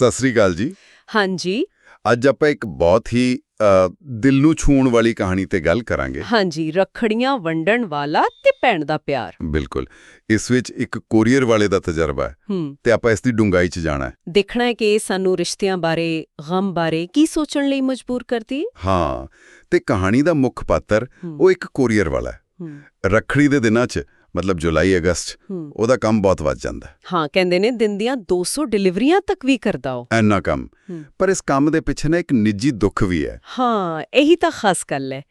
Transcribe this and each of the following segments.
ਸਤਿ ਸ੍ਰੀ ਅਕਾਲ ਜੀ। ਹਾਂਜੀ। ਅੱਜ ਆਪਾਂ ਇੱਕ ਬਹੁਤ ਹੀ ਦਿਲ ਨੂੰ ਛੂਹਣ ਵਾਲੀ ਕਹਾਣੀ ਤੇ ਗੱਲ ਕਰਾਂਗੇ। ਹਾਂਜੀ ਰੱਖੜੀਆਂ ਵੰਡਣ ਵਾਲਾ ਤੇ ਭੈਣ ਦਾ ਪਿਆਰ। ਬਿਲਕੁਲ। ਇਸ ਵਿੱਚ ਇੱਕ ਕੋਰੀਅਰ ਵਾਲੇ ਦਾ ਤਜਰਬਾ ਹੈ। ਤੇ ਆਪਾਂ ਇਸ ਦੀ ਡੂੰਘਾਈ 'ਚ ਜਾਣਾ ਹੈ। ਦੇਖਣਾ ਹੈ ਕਿ ਇਹ ਸਾਨੂੰ ਰਿਸ਼ਤਿਆਂ ਬਾਰੇ ਗਮ ਬਾਰੇ ਕੀ ਸੋਚਣ ਲਈ ਮਜਬੂਰ ਕਰਦੀ ਹੈ? ਤੇ ਕਹਾਣੀ ਦਾ ਮੁੱਖ ਪਾਤਰ ਉਹ ਇੱਕ ਕੋਰੀਅਰ ਵਾਲਾ ਹੂੰ, ਰੱਖੜੀ ਦੇ ਦਿਨਾਂ 'ਚ ਮਤਲਬ ਜੁਲਾਈ ਅਗਸਤ। ਉਹਦਾ ਕੰਮ ਬਹੁਤ ਵੱਧ ਜਾਂਦਾ ਹੈ। ਕਹਿੰਦੇ ਨੇ ਦਿਨ ਦੀਆਂ 200 ਡਿਲੀਵਰੀਆਂ ਤੱਕ ਵੀ ਕਰਦਾ ਉਹ। ਐਨਾ ਕੰਮ। ਪਰ ਇਸ ਕੰਮ ਦੇ ਪਿੱਛੇ ਨਾ ਇੱਕ ਨਿੱਜੀ ਦੁੱਖ ਵੀ ਹੈ। ਹਾਂ ਇਹੀ ਤਾਂ ਖਾਸ ਗੱਲ ਹੈ।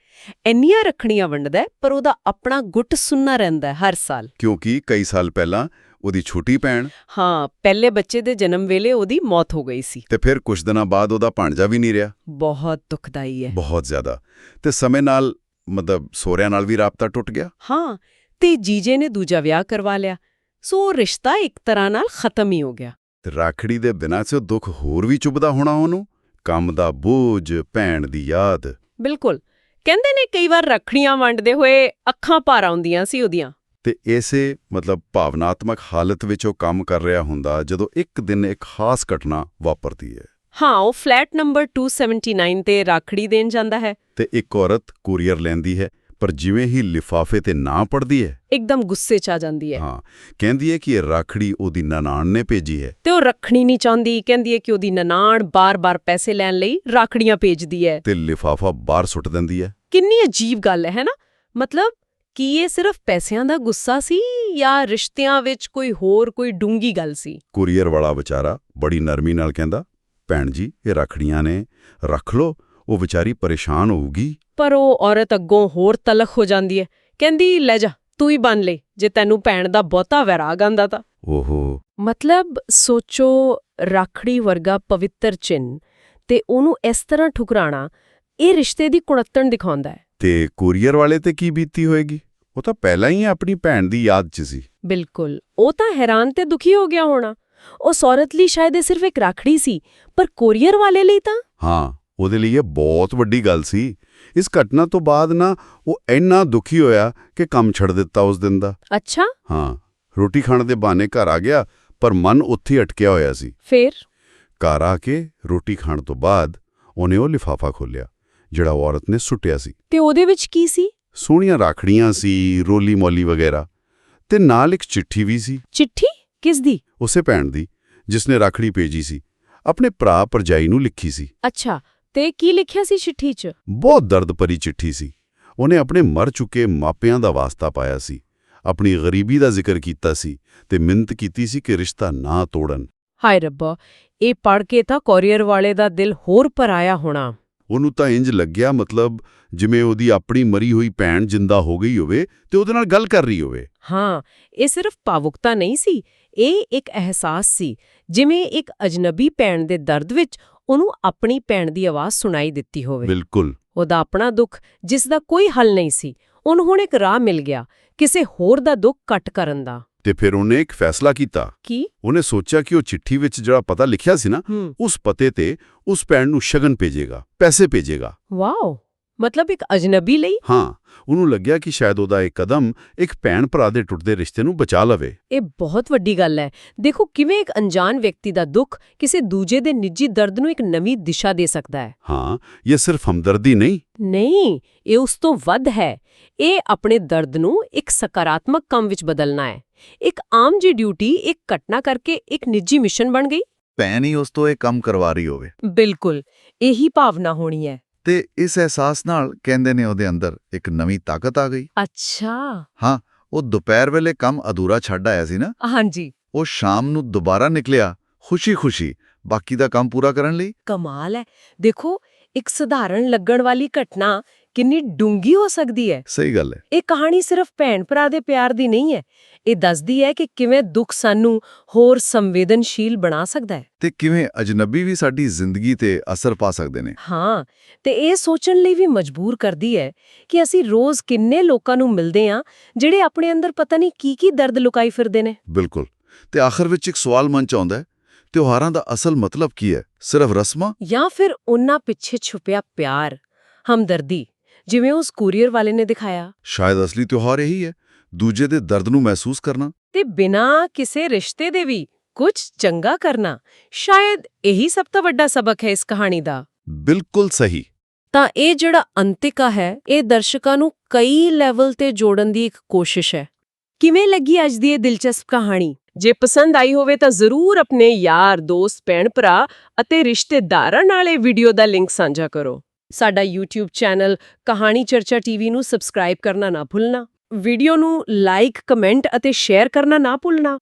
ਇੰਨੀਆਂ ਰੱਖੜੀਆਂ ਵੰਡਦਾ ਪਰ ਉਹਦਾ ਆਪਣਾ ਗੁੱਟ ਸੁੰਨਾ ਰਹਿੰਦਾ ਹਰ ਸਾਲ। ਕਿਉਂਕਿ ਕਈ ਸਾਲ ਪਹਿਲਾਂ ਉਹਦੀ ਛੋਟੀ ਭੈਣ ਹਾਂ ਪਹਿਲੇ ਬੱਚੇ ਦੇ ਜਨਮ ਵੇਲੇ ਉਹਦੀ ਮੌਤ ਹੋ ਗਈ ਸੀ। ਤੇ ਫਿਰ ਕੁਝ ਦਿਨਾਂ ਬਾਅਦ ਉਹਦਾ ਭਾਣਜਾ ਵੀ ਨਹੀਂ ਰਿਹਾ। ਬਹੁਤ ਦੁਖਦਾਈ ਹੈ। ਬਹੁਤ ਜ਼ਿਆਦਾ। ਤੇ ਸਮੇਂ ਨਾਲ ਮਤਲਬ ਸੋਹਰਿਆਂ ਨਾਲ ਵੀ ਰਾਬਤਾ ਟੁੱਟ ਗਿਆ। ਹਾਂ ਤੇ ਜੀਜੇ ਨੇ ਦੂਜਾ ਵਿਆਹ ਕਰਵਾ ਲਿਆ। ਸੋ ਰਿਸ਼ਤਾ ਇੱਕ ਤਰ੍ਹਾਂ ਨਾਲ ਖਤਮ ਹੀ ਹੋ ਗਿਆ। ਰਾਖੜੀ ਦੇ ਦਿਨਾਂ 'ਚ ਦੁੱਖ ਹੋਰ ਵੀ ਚੁੱਭਦਾ ਹੋਣਾ ਉਹਨੂੰ? ਕੰਮ ਦਾ ਬੋਝ ਭੈਣ ਦੀ ਯਾਦ। ਬਿਲਕੁਲ। ਕਹਿੰਦੇ ਨੇ ਕਈ ਵਾਰ ਰੱਖੜੀਆਂ ਵੰਡਦੇ ਹੋਏ ਅੱਖਾਂ ਭਰ ਆਉਂਦੀਆਂ ਸੀ ਉਹਦੀਆਂ। ਤੇ ਇਸੇ ਮਤਲਬ ਭਾਵਨਾਤਮਕ ਹਾਲਤ ਵਿੱਚ ਉਹ ਕੰਮ ਕਰ ਰਿਹਾ ਹੁੰਦਾ ਜਦੋਂ ਇੱਕ ਦਿਨ ਇੱਕ ਖਾਸ ਘਟਨਾ ਵਾਪਰਦੀ ਹੈ। ਹਾਂ ਉਹ ਫਲੈਟ ਨੰਬਰ 279 ਤੇ ਰੱਖੜੀ ਦੇਣ ਜਾਂਦਾ ਹੈ। ਤੇ ਇੱਕ ਔਰਤ ਕੁਰੀਅਰ ਲੈਂਦੀ ਹੈ। ਪਰ ਜਿਵੇਂ ਹੀ ਲਿਫਾਫੇ ਤੇ ਨਾਂ ਪੜਦੀ ਹੈ। ਇੱਕਦਮ ਗੁੱਸੇ 'ਚ ਆ ਜਾਂਦੀ ਹੈ। ਹਾਂ ਕਹਿੰਦੀ ਹੈ ਕਿ ਇਹ ਰਾਖੜੀ ਉਹਦੀ ਨਨਾਣ ਨੇ ਭੇਜੀ ਹੈ। ਤੇ ਉਹ ਰੱਖਣੀ ਨਹੀਂ ਚਾਹੁੰਦੀ ਕਹਿੰਦੀ ਹੈ ਕਿ ਉਹਦੀ ਨਨਾਣ ਬਾਰ-ਬਾਰ ਪੈਸੇ ਲੈਣ ਲਈ ਰੱਖੜੀਆਂ ਭੇਜਦੀ ਹੈ। ਤੇ ਲਿਫਾਫਾ ਬਾਹਰ ਸੁੱਟ ਦਿੰਦੀ ਹੈ। ਕਿੰਨੀ ਅਜੀਬ ਗੱਲ ਹੈ ਹੈਨਾ ਮਤਲਬ ਕੀ ਇਹ ਸਿਰਫ ਪੈਸਿਆਂ ਦਾ ਗੁੱਸਾ ਸੀ ਜਾਂ ਰਿਸ਼ਤਿਆਂ ਵਿੱਚ ਕੋਈ ਹੋਰ ਕੋਈ ਡੂੰਗੀ ਗੱਲ ਸੀ? ਕੁਰੀਅਰ ਵਾਲਾ ਵਿਚਾਰਾ ਬੜੀ ਨਰਮੀ ਨਾਲ ਕਹਿੰਦਾ ਭੈਣ ਜੀ ਇਹ ਰਾਖੜੀਆਂ ਨੇ ਰੱਖ ਲੋ ਉਹ ਵਿਚਾਰੀ ਪਰੇਸ਼ਾਨ ਹੋਊਗੀ। ਪਰ ਉਹ ਔਰਤ ਅੱਗੋਂ ਹੋਰ ਤਲਖ ਹੋ ਜਾਂਦੀ ਹੈ ਕਹਿੰਦੀ ਲੈ ਜਾ ਤੂੰ ਹੀ ਬਣ ਲੈ ਜੇ ਤੈਨੂੰ ਭੈਣ ਦਾ ਬਹੁਤਾ ਵੈਰਾਗ ਆਂਦਾ ਤਾਂ। ਓਹੋ। ਮਤਲਬ ਸੋਚੋ ਰਾਖੜੀ ਵਰਗਾ ਪਵਿੱਤਰ ਚਿੰਨ ਤੇ ਉਹਨੂੰ ਇਸ ਤਰ੍ਹਾਂ ਠੁਕਰਾਣਾ ਇਹ ਰਿਸ਼ਤੇ ਦੀ ਕੁੜੱਤਣ ਦਿਖਾਉਂਦਾ ਹੈ ਤੇ ਕੁਰੀਅਰ ਵਾਲੇ ਤੇ ਕੀ ਬੀਤੀ ਹੋਏਗੀ? ਉਹ ਤਾਂ ਪਹਿਲਾਂ ਹੀ ਆਪਣੀ ਭੈਣ ਦੀ ਯਾਦ 'ਚ ਸੀ। ਬਿਲਕੁਲ। ਉਹ ਤਾਂ ਹੈਰਾਨ ਤੇ ਦੁਖੀ ਹੋ ਗਿਆ ਹੋਣਾ। ਉਸ ਔਰਤ ਲਈ ਸ਼ਾਇਦ ਇਹ ਸਿਰਫ ਇੱਕ ਰਾਖੜੀ ਸੀ ਪਰ ਕੋਰੀਅਰ ਵਾਲੇ ਲਈ ਤਾਂ? ਹਾਂ ਉਹਦੇ ਲਈ ਇਹ ਬਹੁਤ ਵੱਡੀ ਗੱਲ ਸੀ। ਇਸ ਘਟਨਾ ਤੋਂ ਬਾਅਦ ਨਾ ਉਹ ਇੰਨਾ ਦੁਖੀ ਹੋਇਆ ਕਿ ਕੰਮ ਛੱਡ ਦਿੱਤਾ ਉਸ ਦਿਨ ਦਾ। ਅੱਛਾ। ਹਾਂ ਰੋਟੀ ਖਾਣ ਦੇ ਬਹਾਨੇ ਘਰ ਆ ਗਿਆ ਪਰ ਮਨ ਉੱਥੇ ਅਟਕਿਆ ਹੋਇਆ ਸੀ। ਫੇਰ? ਘਰ ਆ ਕੇ ਰੋਟੀ ਖਾਣ ਤੋਂ ਬਾਅਦ ਉਹਨੇ ਉਹ ਲਿਫਾਫਾ ਖੋਲ੍ਹਿਆ ਜਿਹੜਾ ਔਰਤ ਨੇ ਸੁੱਟਿਆ ਸੀ। ਤੇ ਉਹਦੇ ਵਿੱਚ ਕੀ ਸੀ? ਸੋਹਣੀਆਂ ਰਾਖੜੀਆਂ ਸੀ ਰੋਲੀ ਮੋਲੀ ਵਗੈਰਾ ਤੇ ਨਾਲ ਇੱਕ ਚਿੱਠੀ ਵੀ ਸੀ। ਚਿੱਠੀ? ਕਿਸ ਦੀ? ਉਸੇ ਭੈਣ ਦੀ ਜਿਸਨੇ ਰਾਖੜੀ ਭੇਜੀ ਸੀ। ਆਪਣੇ ਭਰਾ ਪਰਜਾਈ ਨੂੰ ਲਿਖੀ ਸੀ। ਅੱਛਾ ਤੇ ਕੀ ਲਿਖਿਆ ਸੀ ਚਿੱਠੀ 'ਚ? ਬਹੁਤ ਦਰਦ ਭਰੀ ਚਿੱਠੀ ਸੀ। ਉਹਨੇ ਆਪਣੇ ਮਰ ਚੁੱਕੇ ਮਾਪਿਆਂ ਦਾ ਵਾਸਤਾ ਪਾਇਆ ਸੀ। ਆਪਣੀ ਗਰੀਬੀ ਦਾ ਜ਼ਿਕਰ ਕੀਤਾ ਸੀ ਤੇ ਮਿੰਤ ਕੀਤੀ ਸੀ ਕਿ ਰਿਸ਼ਤਾ ਨਾ ਤੋੜਨ। ਹਾਏ ਰੱਬਾ ਇਹ ਪੜ ਕੇ ਤਾਂ ਕੋਰੀਅਰ ਵਾਲੇ ਦਾ ਦਿਲ ਹੋਰ ਭਰਾਇਆ ਹੋਣਾ। ਉਹਨੂੰ ਤਾਂ ਇੰਜ ਲੱਗਿਆ ਮਤਲਬ ਜਿਵੇਂ ਉਹਦੀ ਆਪਣੀ ਮਰੀ ਹੋਈ ਭੈਣ ਜਿੰਦਾ ਹੋ ਗਈ ਹੋਵੇ ਤੇ ਉਹਦੇ ਨਾਲ ਗੱਲ ਕਰ ਰਹੀ ਹੋਵੇ। ਹਾਂ ਇਹ ਸਿਰਫ ਭਾਵੁਕਤਾ ਨਹੀਂ ਸੀ ਇਹ ਇੱਕ ਅਹਿਸਾਸ ਸੀ। ਜਿਵੇਂ ਇੱਕ ਅਜਨਬੀ ਭੈਣ ਦੇ ਦਰਦ ਵਿੱਚ ਉਹਨੂੰ ਆਪਣੀ ਭੈਣ ਦੀ ਆਵਾਜ਼ ਸੁਣਾਈ ਦਿੱਤੀ ਹੋਵੇ। ਬਿਲਕੁਲ। ਉਹਦਾ ਆਪਣਾ ਦੁੱਖ ਜਿਸ ਦਾ ਕੋਈ ਹੱਲ ਨਹੀਂ ਸੀ ਉਹਨੂੰ ਹੁਣ ਇੱਕ ਰਾਹ ਮਿਲ ਗਿਆ ਕਿਸੇ ਹੋਰ ਦਾ ਦੁੱਖ ਕੱਟ ਕਰਨ ਦਾ। ਤੇ ਫਿਰ ਉਹਨੇ ਇੱਕ ਫੈਸਲਾ ਕੀਤਾ। ਕੀ? ਉਹਨੇ ਸੋਚਿਆ ਕਿ ਉਹ ਚਿੱਠੀ ਵਿੱਚ ਜਿਹੜਾ ਪਤਾ ਲਿਖਿਆ ਸੀ ਨਾ ਉਸ ਪਤੇ ਤੇ ਉਸ ਭੈਣ ਨੂੰ ਸ਼ਗਨ ਭੇਜੇਗਾ ਪੈਸੇ ਭੇਜੇਗਾ। ਵਾਓ। ਮਤਲਬ ਇੱਕ ਅਜਨਬੀ ਲਈ? ਹਾਂ ਉਹਨੂੰ ਲੱਗਿਆ ਕਿ ਸ਼ਾਇਦ ਉਹਦਾ ਇਹ ਕਦਮ ਇੱਕ ਭੈਣ ਭਰਾ ਦੇ ਟੁੱਟਦੇ ਰਿਸ਼ਤੇ ਨੂੰ ਬਚਾ ਲਵੇ। ਇਹ ਬਹੁਤ ਵੱਡੀ ਗੱਲ ਹੈ। ਦੇਖੋ ਕਿਵੇਂ ਇੱਕ ਅਣਜਾਣ ਵਿਅਕਤੀ ਦਾ ਦੁੱਖ ਕਿਸੇ ਦੂਜੇ ਦੇ ਨਿੱਜੀ ਦਰਦ ਨੂੰ ਇੱਕ ਨਵੀਂ ਦਿਸ਼ਾ ਦੇ ਸਕਦਾ ਹੈ। ਹਾਂ ਇਹ ਸਿਰਫ ਹਮਦਰਦੀ ਨਹੀਂ। ਨਹੀਂ ਇਹ ਉਸ ਤੋਂ ਵੱਧ ਹੈ। ਇਹ ਆਪਣੇ ਦਰਦ ਨੂੰ ਇੱਕ ਸਕਾਰਾਤਮਕ ਕੰਮ ਵਿੱਚ ਬਦਲਣਾ ਹੈ। ਇੱਕ ਆਮ ਜੀ ਡਿਊਟੀ ਇੱਕ ਘਟਨਾ ਕਰਕੇ ਇੱਕ ਨਿੱਜੀ ਮਿਸ਼ਨ ਬਣ ਗਈ। ਭੈਣ ਹੀ ਉਸ ਤੋਂ ਇਹ ਕੰਮ ਕਰਵਾ ਰਹੀ ਹੋਵੇ। ਬਿਲਕੁਲ ਇਹੀ ਭਾਵਨਾ ਹੋਣੀ ਹੈ। ਤੇ ਇਸ ਅਹਿਸਾਸ ਨਾਲ ਕਹਿੰਦੇ ਨੇ ਉਹਦੇ ਅੰਦਰ ਇੱਕ ਨਵੀਂ ਤਾਕਤ ਆ ਗਈ। ਅੱਛਾ। ਹਾਂ ਉਹ ਦੁਪਹਿਰ ਵੇਲੇ ਕੰਮ ਅਧੂਰਾ ਛੱਡ ਆਇਆ ਸੀ ਨਾ। ਹਾਂਜੀ। ਉਹ ਸ਼ਾਮ ਨੂੰ ਦੁਬਾਰਾ ਨਿਕਲਿਆ ਖੁਸ਼ੀ-ਖੁਸ਼ੀ ਬਾਕੀ ਦਾ ਕੰਮ ਪੂਰਾ ਕਰਨ ਲਈ। ਕਮਾਲ ਹੈ ਦੇਖੋ ਇੱਕ ਸਧਾਰਨ ਲੱਗਣ ਵਾਲੀ ਘਟਨਾ ਕਿੰਨੀ ਡੂੰਗੀ ਹੋ ਸਕਦੀ ਹੈ? ਸਹੀ ਗੱਲ ਹੈ। ਇਹ ਕਹਾਣੀ ਸਿਰਫ ਭੈਣ ਭਰਾ ਦੇ ਪਿਆਰ ਦੀ ਨਹੀਂ ਹੈ। ਇਹ ਦੱਸਦੀ ਹੈ ਕਿ ਕਿਵੇਂ ਦੁੱਖ ਸਾਨੂੰ ਹੋਰ ਸੰਵੇਦਨਸ਼ੀਲ ਬਣਾ ਸਕਦਾ ਹੈ। ਤੇ ਕਿਵੇਂ ਅਜਨਬੀ ਵੀ ਸਾਡੀ ਜ਼ਿੰਦਗੀ ਤੇ ਅਸਰ ਪਾ ਸਕਦੇ ਨੇ। ਹਾਂ ਤੇ ਇਹ ਸੋਚਣ ਲਈ ਵੀ ਮਜਬੂਰ ਕਰਦੀ ਹੈ ਕਿ ਅਸੀਂ ਰੋਜ਼ ਕਿੰਨੇ ਲੋਕਾਂ ਨੂੰ ਮਿਲਦੇ ਹਾਂ ਜਿਹੜੇ ਆਪਣੇ ਅੰਦਰ ਪਤਾ ਨਹੀਂ ਕੀ ਕੀ ਦਰਦ ਲੁਕਾਈ ਫਿਰਦੇ ਨੇ। ਬਿਲਕੁਲ। ਤੇ ਆਖਰ ਵਿੱਚ ਇੱਕ ਸਵਾਲ ਮਨ ਚ ਆਉਂਦਾ ਹੈ ਤਿਉਹਾਰਾਂ ਦਾ ਅਸਲ ਮਤਲਬ ਕੀ ਹੈ? ਸਿਰਫ ਰਸਮਾਂ? ਜਾਂ ਫਿਰ ਉਹਨਾਂ ਪਿੱਛੇ ਛੁਪਿਆ ਪਿਆਰ ਹਮਦਰਦੀ ਜਿਵੇਂ ਉਸ ਕੁਰੀਅਰ ਵਾਲੇ ਨੇ ਦਿਖਾਇਆ? ਸ਼ਾਇਦ ਅਸਲੀ ਤਿਉਹਾਰ ਇਹੀ ਹੈ ਦੂਜੇ ਦੇ ਦਰਦ ਨੂੰ ਮਹਿਸੂਸ ਕਰਨਾ। ਤੇ ਬਿਨਾਂ ਕਿਸੇ ਰਿਸ਼ਤੇ ਦੇ ਵੀ ਕੁਝ ਚੰਗਾ ਕਰਨਾ ਸ਼ਾਇਦ ਇਹੀ ਸਭ ਤੋਂ ਵੱਡਾ ਸਬਕ ਹੈ ਇਸ ਕਹਾਣੀ ਦਾ। ਬਿਲਕੁਲ ਸਹੀ। ਤਾਂ ਇਹ ਜਿਹੜਾ ਅੰਤਿਕਾ ਹੈ ਇਹ ਦਰਸ਼ਕਾਂ ਨੂੰ ਕਈ ਲੈਵਲ ਤੇ ਜੋੜਨ ਦੀ ਇੱਕ ਕੋਸ਼ਿਸ਼ ਹੈ। ਕਿਵੇਂ ਲੱਗੀ ਅੱਜ ਦੀ ਇਹ ਦਿਲਚਸਪ ਕਹਾਣੀ? ਜੇ ਪਸੰਦ ਆਈ ਹੋਵੇ ਤਾਂ ਜ਼ਰੂਰ ਆਪਣੇ ਯਾਰ, ਦੋਸਤ, ਭੈਣ, ਭਰਾ ਅਤੇ ਰਿਸ਼ਤੇਦਾਰਾਂ ਨਾਲ ਇਹ ਵੀਡੀਓ ਦਾ ਲਿੰਕ ਸਾਂਝਾ ਕਰੋ। ਸਾਡਾ YouTube ਚੈਨਲ ਕਹਾਣੀ ਚਰਚਾ ਟੀਵੀ ਨੂੰ ਸਬਸਕ੍ਰਾਈਬ ਕਰਨਾ ਨਾ ਭੁੱਲਣਾ। ਵੀਡੀਓ ਨੂੰ ਲਾਈਕ, ਕਮੈਂਟ ਅਤੇ ਸ਼ੇਅਰ ਕਰਨਾ ਨਾ ਭੁੱਲਣਾ।